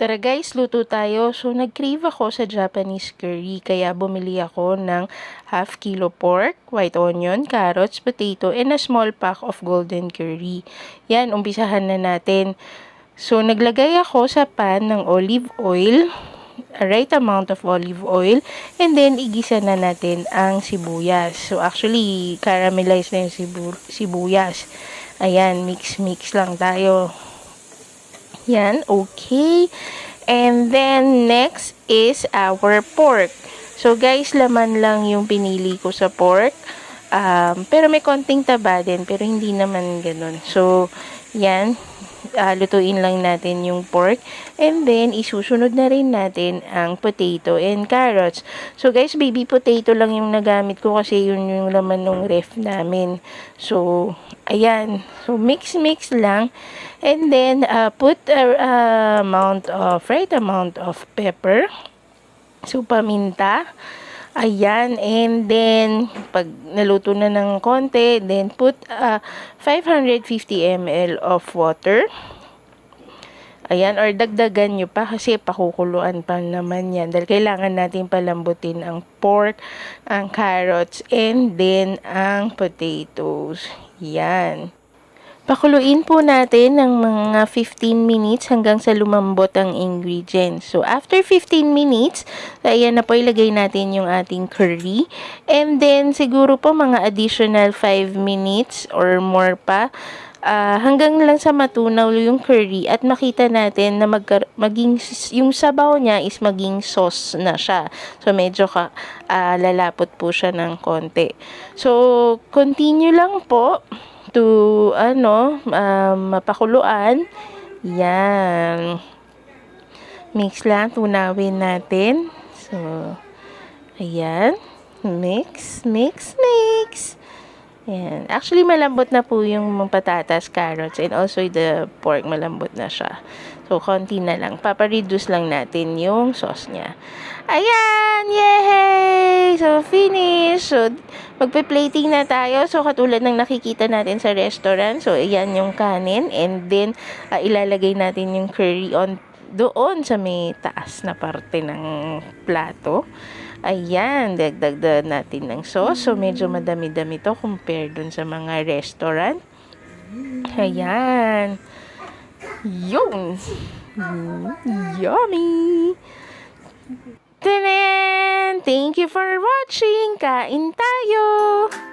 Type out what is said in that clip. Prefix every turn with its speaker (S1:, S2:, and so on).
S1: Tara guys, luto tayo. So, nag-crave ako sa Japanese curry. Kaya bumili ako ng half kilo pork, white onion, carrots, potato, and a small pack of golden curry. Yan, umpisahan na natin. So, naglagay ako sa pan ng olive oil, a right amount of olive oil, and then igisa na natin ang sibuyas. So, actually, caramelize na yung sibu- sibuyas. Ayan, mix-mix lang tayo. Yan, okay. And then, next is our pork. So, guys, laman lang yung pinili ko sa pork. Um, pero may konting taba din, pero hindi naman ganun. So, yan, ah, lutuin lang natin yung pork. And then, isusunod na rin natin ang potato and carrots. So, guys, baby potato lang yung nagamit ko kasi yun yung laman ng ref namin. So, ayan. So, mix-mix lang. And then, uh, put a uh, amount of, right amount of pepper. So, paminta. Ayan. And then, pag naluto na ng konti, then put uh, 550 ml of water. Ayan, or dagdagan nyo pa kasi pakukuluan pa naman yan. Dahil kailangan natin palambutin ang pork, ang carrots, and then ang potatoes. Yan. Pakuluin po natin ng mga 15 minutes hanggang sa lumambot ang ingredients. So, after 15 minutes, ayan na po ilagay natin yung ating curry. And then, siguro po mga additional 5 minutes or more pa ah, hanggang lang sa matunaw yung curry at makita natin na magkar- maging yung sabaw niya is maging sauce na siya. So medyo ka, ah, lalapot po siya ng konti. So continue lang po to ano um, mapakuluan. Yan. Mix lang, tunawin natin. So, ayan. Mix, mix, mix. Ayan. Actually, malambot na po yung mga patatas, carrots, and also the pork, malambot na siya. So, konti na lang. Papareduce lang natin yung sauce niya. Ayan! Yay! So, finish! So, magpe-plating na tayo. So, katulad ng nakikita natin sa restaurant. So, ayan yung kanin. And then, ah, ilalagay natin yung curry on doon sa may taas na parte ng plato. Ayan, dagdag natin ng sauce. So, medyo madami-dami to compare dun sa mga restaurant. Ayan. Yun. Mm, Yummy. Tanan! Thank you for watching. Kain tayo!